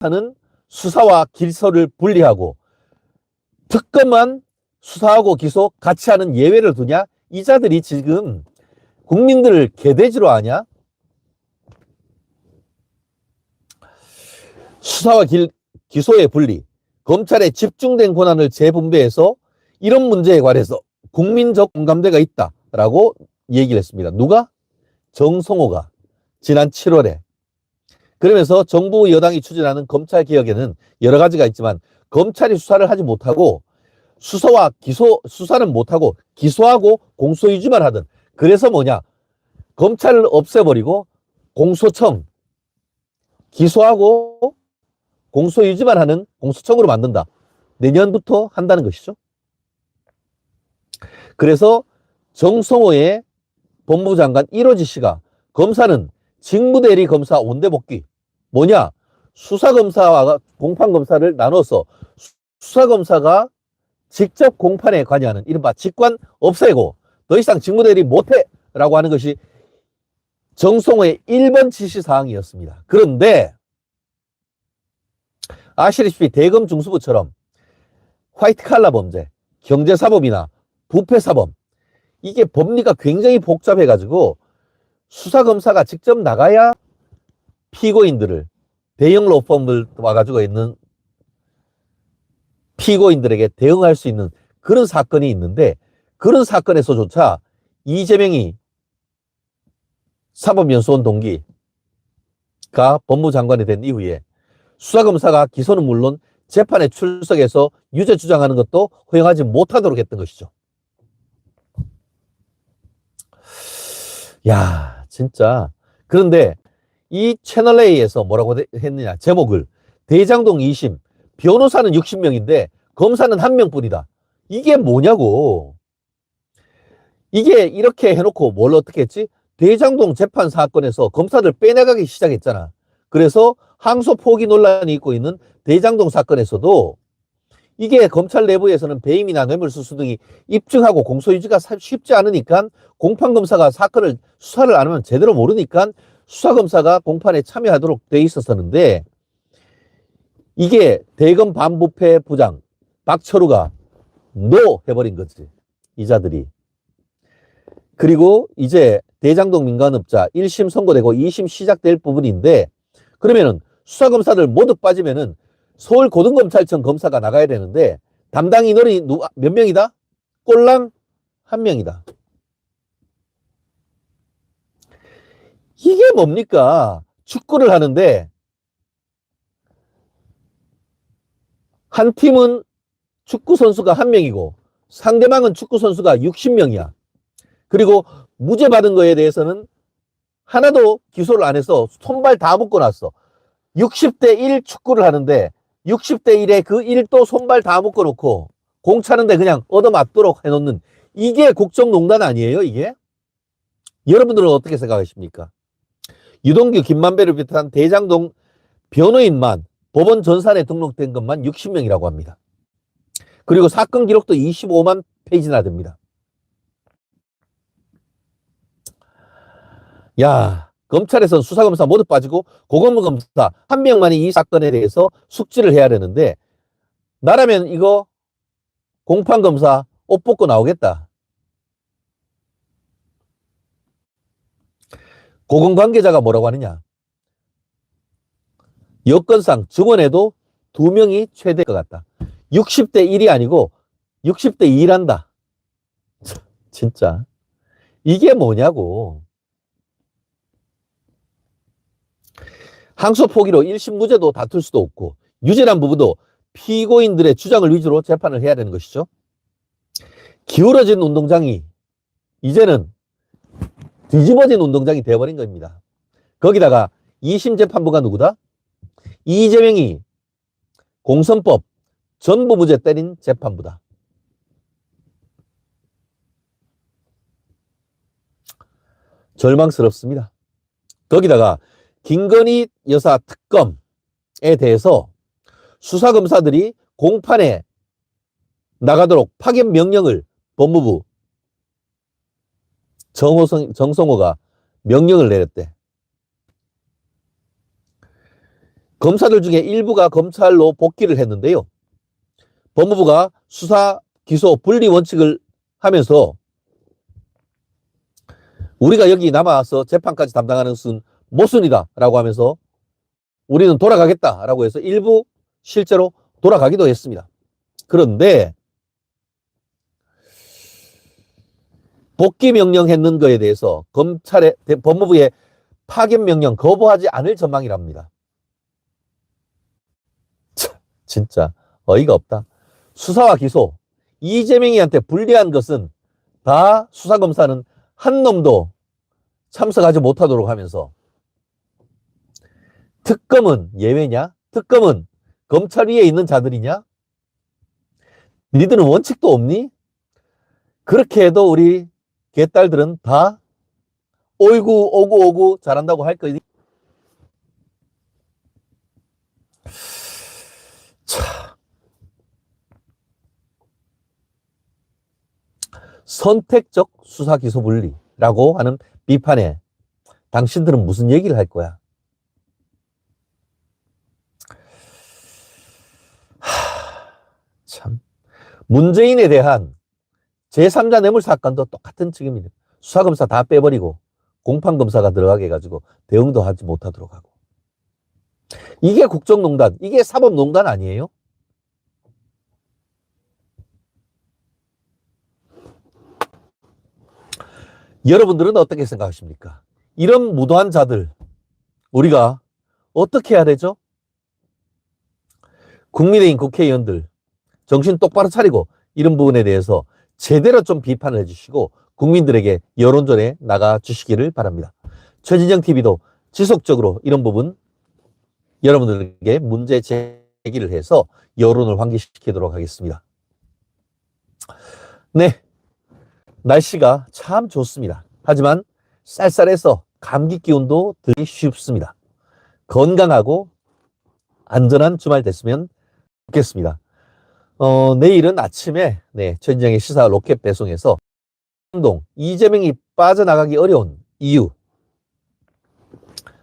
하는 수사와 기소를 분리하고 특검만 수사하고 기소 같이 하는 예외를 두냐? 이 자들이 지금 국민들을 개돼지로 하냐? 수사와 길, 기소의 분리, 검찰의 집중된 권한을 재분배해서 이런 문제에 관해서 국민적 공감대가 있다라고 얘기를 했습니다. 누가? 정성호가 지난 7월에 그러면서 정부 여당이 추진하는 검찰 개혁에는 여러 가지가 있지만 검찰이 수사를 하지 못하고 수사와 기소 수사는 못하고 기소하고 공소 유지만 하든 그래서 뭐냐? 검찰을 없애버리고 공소청 기소하고 공소 유지만 하는 공소청으로 만든다. 내년부터 한다는 것이죠. 그래서 정성호의 법무부 장관 1호지 씨가 검사는 직무대리 검사 온대복귀 뭐냐 수사검사와 공판검사를 나눠서 수- 수사검사가 직접 공판에 관여하는 이른바 직관 없애고 더 이상 직무대리 못해 라고 하는 것이 정성호의 1번 지시사항이었습니다. 그런데 아시다시피 대검 중수부처럼 화이트 칼라 범죄, 경제사범이나 부패사범 이게 법리가 굉장히 복잡해가지고 수사검사가 직접 나가야 피고인들을 대형 로펌을 와가지고 있는 피고인들에게 대응할 수 있는 그런 사건이 있는데 그런 사건에서조차 이재명이 사법연수원 동기가 법무장관이 된 이후에 수사검사가 기소는 물론 재판에 출석해서 유죄 주장하는 것도 허용하지 못하도록 했던 것이죠. 야, 진짜. 그런데 이 채널A에서 뭐라고 돼- 했느냐. 제목을 대장동 2심, 변호사는 60명인데 검사는 한 명뿐이다. 이게 뭐냐고. 이게 이렇게 해놓고 뭘 어떻게 했지? 대장동 재판 사건에서 검사들 빼내가기 시작했잖아. 그래서 항소 포기 논란이 있고 있는 대장동 사건에서도 이게 검찰 내부에서는 배임이나 뇌물수수 등이 입증하고 공소유지가 사- 쉽지 않으니까 공판검사가 사건을 수사를 안 하면 제대로 모르니까 수사검사가 공판에 참여하도록 돼 있었었는데 이게 대검 반부패 부장 박철우가 노 해버린 거지 이자들이 그리고 이제 대장동 민간업자 1심 선고되고 2심 시작될 부분인데 그러면은 수사검사들 모두 빠지면은 서울고등검찰청 검사가 나가야 되는데 담당 인원이 누, 몇 명이다? 꼴랑 한 명이다. 이게 뭡니까? 축구를 하는데 한 팀은 축구 선수가 한 명이고 상대방은 축구 선수가 60명이야. 그리고 무죄 받은 거에 대해서는 하나도 기소를 안 해서 손발 다 묶어 놨어. 60대 1 축구를 하는데 60대 1에 그 1도 손발 다 묶어 놓고 공 차는데 그냥 얻어맞도록 해 놓는 이게 국정농단 아니에요, 이게? 여러분들은 어떻게 생각하십니까? 유동규, 김만배를 비롯한 대장동 변호인만 법원 전산에 등록된 것만 60명이라고 합니다. 그리고 사건 기록도 25만 페이지나 됩니다. 야, 검찰에서는 수사검사 모두 빠지고 고검 검사 한 명만이 이 사건에 대해서 숙지를 해야 되는데 나라면 이거 공판검사 옷 벗고 나오겠다. 고검 관계자가 뭐라고 하느냐. 여건상 증언에도 두 명이 최대일 것 같다. 60대 1이 아니고 60대 2란다. 진짜. 이게 뭐냐고. 항소 포기로 1심 무죄도 다툴 수도 없고 유죄란 부분도 피고인들의 주장을 위주로 재판을 해야 되는 것이죠. 기울어진 운동장이 이제는 뒤집어진 운동장이 되어버린 겁니다. 거기다가 2심 재판부가 누구다? 이재명이 공선법 전부 무죄 때린 재판부다. 절망스럽습니다. 거기다가 김건희 여사 특검에 대해서 수사검사들이 공판에 나가도록 파견 명령을 법무부 정호성, 정성호가 명령을 내렸대. 검사들 중에 일부가 검찰로 복귀를 했는데요. 법무부가 수사, 기소, 분리 원칙을 하면서 우리가 여기 남아서 재판까지 담당하는 것은 모순이다 라고 하면서 우리는 돌아가겠다 라고 해서 일부 실제로 돌아가기도 했습니다. 그런데 복귀 명령했는 거에 대해서 검찰의 대- 법무부의 파견 명령 거부하지 않을 전망이랍니다. 참, 진짜 어이가 없다. 수사와 기소 이재명이한테 불리한 것은 다 수사검사는 한 놈도 참석하지 못하도록 하면서 특검은 예외냐? 특검은 검찰 위에 있는 자들이냐? 니들은 원칙도 없니? 그렇게 해도 우리 개딸들은 다 오이구 오구 오구 잘한다고 할 거니? 차. 선택적 수사 기소 분리라고 하는 비판에 당신들은 무슨 얘기를 할 거야? 하, 참. 문재인에 대한 제3자 뇌물 사건도 똑같은 측입니다. 수사검사 다 빼버리고 공판검사가 들어가게 해가지고 대응도 하지 못하도록 하고. 이게 국정농단, 이게 사법농단 아니에요? 여러분들은 어떻게 생각하십니까? 이런 무도한 자들, 우리가 어떻게 해야 되죠? 국민의힘 국회의원들, 정신 똑바로 차리고 이런 부분에 대해서 제대로 좀 비판을 해주시고 국민들에게 여론전에 나가 주시기를 바랍니다. 최진영 TV도 지속적으로 이런 부분 여러분들에게 문제 제기를 해서 여론을 환기시키도록 하겠습니다. 네. 날씨가 참 좋습니다. 하지만 쌀쌀해서 감기 기운도 들기 쉽습니다. 건강하고 안전한 주말 됐으면 좋겠습니다. 어, 내일은 아침에 네, 최진영의 시사 로켓 배송에서 동 이재명이 빠져나가기 어려운 이유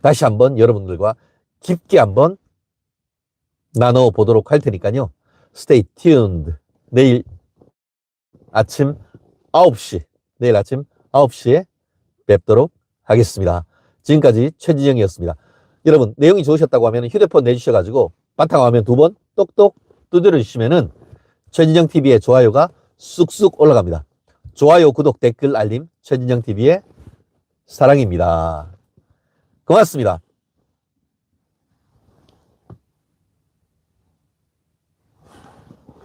다시 한번 여러분들과 깊게 한번 나눠 보도록 할 테니까요. Stay tuned. 내일 아침 9시, 내일 아침 9시에 뵙도록 하겠습니다. 지금까지 최진영이었습니다. 여러분, 내용이 좋으셨다고 하면 휴대폰 내주셔가지고 바탕화면 두 번 똑똑 두드려 주시면은 최진영 TV의 좋아요가 쑥쑥 올라갑니다. 좋아요, 구독, 댓글, 알림, 최진영 TV의 사랑입니다. 고맙습니다.